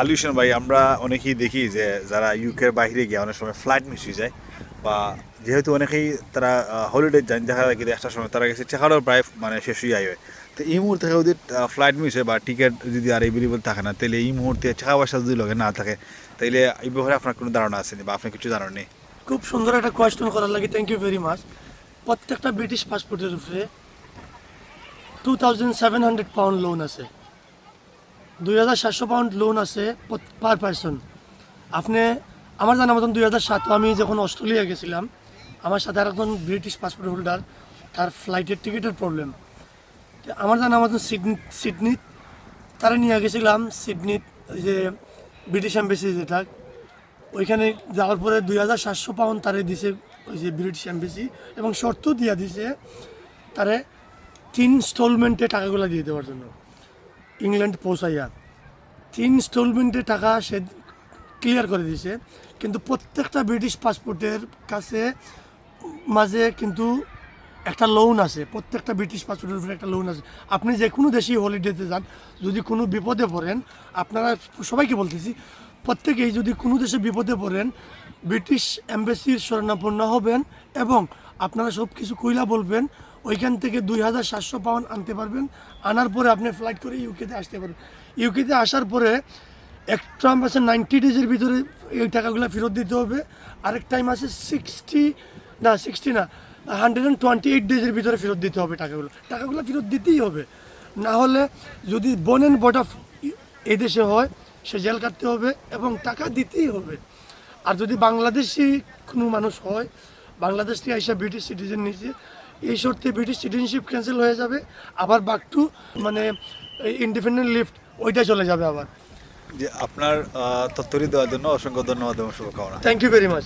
আলী হোসেন ভাই, আমরা অনেকেই দেখি যে যারা ইউকের বাইরে গিয়ে অনেক সময় ফ্লাইট মিস হয়ে যায় বা যেহেতু অনেকেই তারা হলিডে যান, দেখা যায় কি একটা সময় তারা গেছে টাকাটাও প্রায় মানে শেষ হয়ে যাবে তো এই মুহূর্তে যদি ফ্লাইট মিস হয় বা টিকিট যদি আর এভেলেবল থাকে না, তাহলে এই মুহূর্তে টাকা পয়সা যদি লগে না থাকে, তাহলে এই ব্যাপারে আপনার কোনো ধারণা আছে বা আপনার কিছু ধারণা নেই খুব সুন্দর একটা কোয়েশ্চেন করার লাগে থ্যাংক ইউ ভেরি মাচ প্রত্যেকটা ব্রিটিশ পাসপোর্টের উপরে two thousand seven hundred pound loan আছে। দুই হাজার সাতশো পাউন্ড লোন আছে পার পার্সন আপনি, আমার জানা মতন দুই হাজার সাত আমি যখন অস্ট্রেলিয়া গেছিলাম, আমার সাথে আর একজন ব্রিটিশ পাসপোর্ট হোল্ডার তার ফ্লাইটের টিকিটের প্রবলেম আমার জানা মতন সিডনি সিডনি, তারা নিয়ে গেছিলাম সিডনি যে ব্রিটিশ এম্বাসি যেটা। ওইখানে যাওয়ার পরে দুই হাজার সাতশো পাউন্ড তারে দিছে ওই যে ব্রিটিশ এম্বাসি এবং শর্ত দিয়া দিছে তারে তিন ইনস্টলমেন্টে টাকাগুলো দিয়ে দেওয়ার জন্য। ইংল্যান্ড পৌঁছাইয়া তিন ইনস্টলমেন্টে টাকা সে ক্লিয়ার করে দিয়েছে কিন্তু প্রত্যেকটা ব্রিটিশ পাসপোর্টের কাছে মাঝে কিন্তু একটা লোন আছে। প্রত্যেকটা ব্রিটিশ পাসপোর্টের উপরে একটা লোন আছে। আপনি যে কোনো দেশেই হলিডেতে যান, যদি কোনো বিপদে পড়েন, আপনারা সবাইকে বলতেছি, প্রত্যেকেই যদি কোনো দেশে বিপদে পড়েন ব্রিটিশ এম্বাসির শরণাপন্ন হবেন এবং আপনারা সব কিছু কইলা বলবেন ওইখান থেকে দুই হাজার সাতশো পাউন্ড আনতে পারবেন। আনার পরে আপনি ফ্লাইট করে ইউকেতে আসতে পারবেন। ইউকেতে আসার পরে এক টাইম আছে নাইনটি ডেজের ভিতরে এই টাকাগুলো ফেরত দিতে হবে। আরেক টাইম আছে সিক্সটি না সিক্সটি না হান্ড্রেড অ্যান্ড টোয়েন্টি এইট ডেজের ভিতরে ফেরত দিতে হবে টাকাগুলো। টাকাগুলো ফেরত দিতেই হবে। না হলে যদি বন অ্যান্ড বট অফ এই দেশে হয়, সে জেল কাটতে হবে এবং টাকা দিতেই হবে। আর যদি বাংলাদেশি কোনো মানুষ হয়, বাংলাদেশ থেকে এসে ব্রিটিশ সিটিজেন নিয়েছে এই শর্তে ব্রিটিশ সিটিজেনশিপ ক্যান্সেল হয়ে যাবে আবার বাক টু মানে ইন্ডিপেন্ডেন্ট লিফট ওইটা চলে যাবে আবার। যে আপনার তত্ত্বরি দেওয়ার জন্য অসংখ্য ধন্যবাদ এবং শুভকামনা। Thank you very much